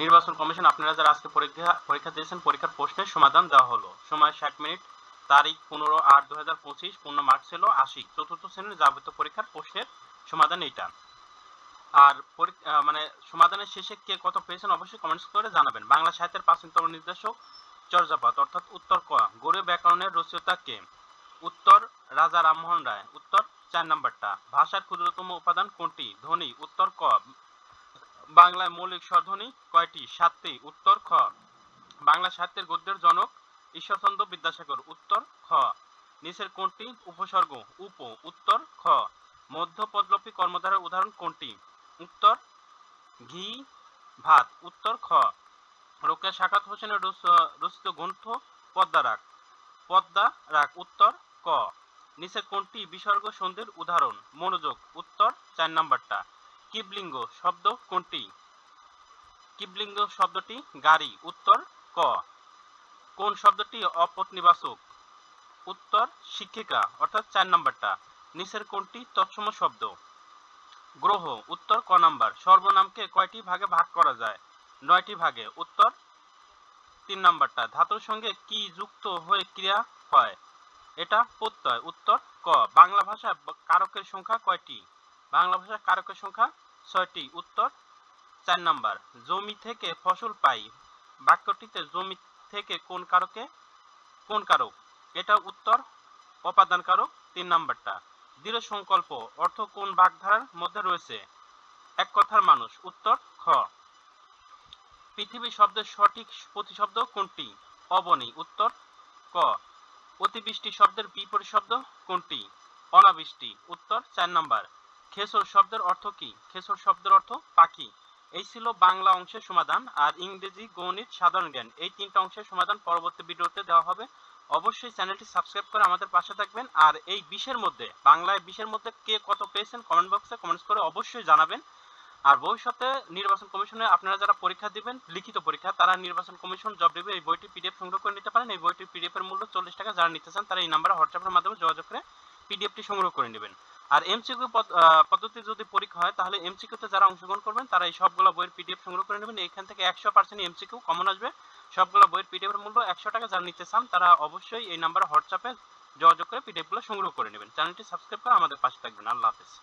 নির্বাচন কমিশন আপনারা যারা আজকে পরীক্ষা পরীক্ষা দিয়েছেন, পরীক্ষার প্রশ্নের সমাধান দেওয়া হলো। সময় ষাট মিনিট, তারিখ পনেরো আট দু হাজার পঁচিশ, পূর্ণ মার্ক ছিল আশি। চতুর্থ শ্রেণির যাবতীয় পরীক্ষার প্রশ্নের সমাধান এইটা। আর মানে সমাধানের শেষে কে কত পেয়েছেন অবশ্যই কমেন্টস করে জানাবেন। বাংলা সাহিত্যের প্রাচীনতম নির্দেশক চর্যাপদ, অর্থাৎ উত্তর ক গৌড়ে ব্যাকরণের রচয়িতা কে? উত্তর রাজা রামমোহন রায়, উত্তর চার নাম্বারটা। ভাষার ক্ষুদ্রতম উপাদান কোনটি? ধ্বনি, উত্তর ক বাংলায় মৌলিক স্বরধ্বনি কয়টি? সাতটি। উত্তর খ। বাংলা সাহিত্যের গদ্যের জনক ঈশ্বরচন্দ্র বিদ্যাসাগর। উত্তর খ। নিচের কোনটি? উপসর্গ। উপ। উত্তর খ। মধ্যপদলোপী কর্মধারের উদাহরণ কোনটি? উত্তর ঘি, ভাত। উত্তর খ। রোকেয়া সাকাত হোসেনের রচিত গ্রন্থ পদ্মা রাগ। পদ্মা রাগ। উত্তর ক। নিচের কোনটি? বিসর্গ সন্ধির উদাহরণ। মনোযোগ। উত্তর চার নাম্বারটা। কিবলিঙ্গ শব্দ কোনটি? কিবলিঙ্গ শব্দটি গাড়ি, উত্তর ক। কোন শব্দটি অপনিবাচক উত্তর শিক্ষিকা, অর্থাৎ চার নাম্বারটা। নিচের কোনটি তৎসম শব্দ? গ্রহ, উত্তর ক নাম্বার। সর্বনামকে কয়টি ভাগে ভাগ করা যায়? নয়টি ভাগে, উত্তর তিন নাম্বারটা। ধাতুর সঙ্গে কি যুক্ত হয়ে ক্রিয়া হয়? এটা প্রত্যয়, উত্তর ক। বাংলা ভাষায় কারকের সংখ্যা কয়টি? বাংলা ভাষায় কারকের সংখ্যা ছয়টি উত্তর, চার নাম্বার, জমি থেকে ফসল পাই। বাক্যটিতে জমি থেকে কোন কারকে? কোন কারক? এটা উত্তর অপাদান কারক তিন নাম্বারটা। দৃঢ় সংকল্প, অর্থ কোন বাগধারার মধ্যে রয়েছে? এক কথার মানুষ, উত্তর, খ। পৃথিবী শব্দের সঠিক প্রতিশব্দ কোনটি? অবনী, উত্তর, ক। অতিবৃষ্টি শব্দের বিপরীত শব্দ কোনটি? অনাবৃষ্টি, উত্তর, চার নাম্বার। খেসর শব্দের অর্থ কি? খেসর শব্দের অর্থ পাখি। এই ছিল বাংলা অংশের সমাধান। আর ইংরেজি, গণিত, সাধারণ জ্ঞান, এই তিনটা অংশের সমাধান পরবর্তী ভিডিওতে দেওয়া হবে। অবশ্যই চ্যানেলটি সাবস্ক্রাইব করে আমাদের পাশে থাকবেন। আর এই বিশের মধ্যে, বাংলায় বিশের মধ্যে কে কত পেয়েছেন কমেন্ট বক্সে কমেন্টস করে অবশ্যই জানাবেন। আর ভবিষ্যতে নির্বাচন কমিশনে আপনারা যারা পরীক্ষা দিবেন, লিখিত পরীক্ষা, তারা নির্বাচন কমিশন জব দিবে এই বইটি পিডিএফ সংগ্রহ করে নিতে পারেন। এই বইটির পিডিএফ এর মূল্য চল্লিশ টাকা যারা নিতে চান, তারা এই নাম্বারে হোয়াটসঅ্যাপের মাধ্যমে যোগাযোগ করে পিডিএফটি সংগ্রহ করে নেবেন। আর এমসিকিউ পদ্ধতি যদি পরীক্ষা হয়, তাহলে এমসিকিউতে যারা অংশগ্রহণ করবেন, তারা এই সবগুলো বইয়ের পিডিএফ সংগ্রহ করে নেবেন। এখান থেকে একশো পার্সেন্ট এমসিকিউ কমন আসবে। সবগুলো বইয়ের পিডিএফ এর মূল্য একশো টাকা। যারা নিতে চান, তারা অবশ্যই এই নাম্বারে হোয়াটসঅ্যাপে যোগাযোগ করে পিডিএফগুলো সংগ্রহ করে নেবেন। চ্যানেলটি সাবস্ক্রাইব করে আমাদের পাশে থাকবেন। আল্লাহ হাফেজ।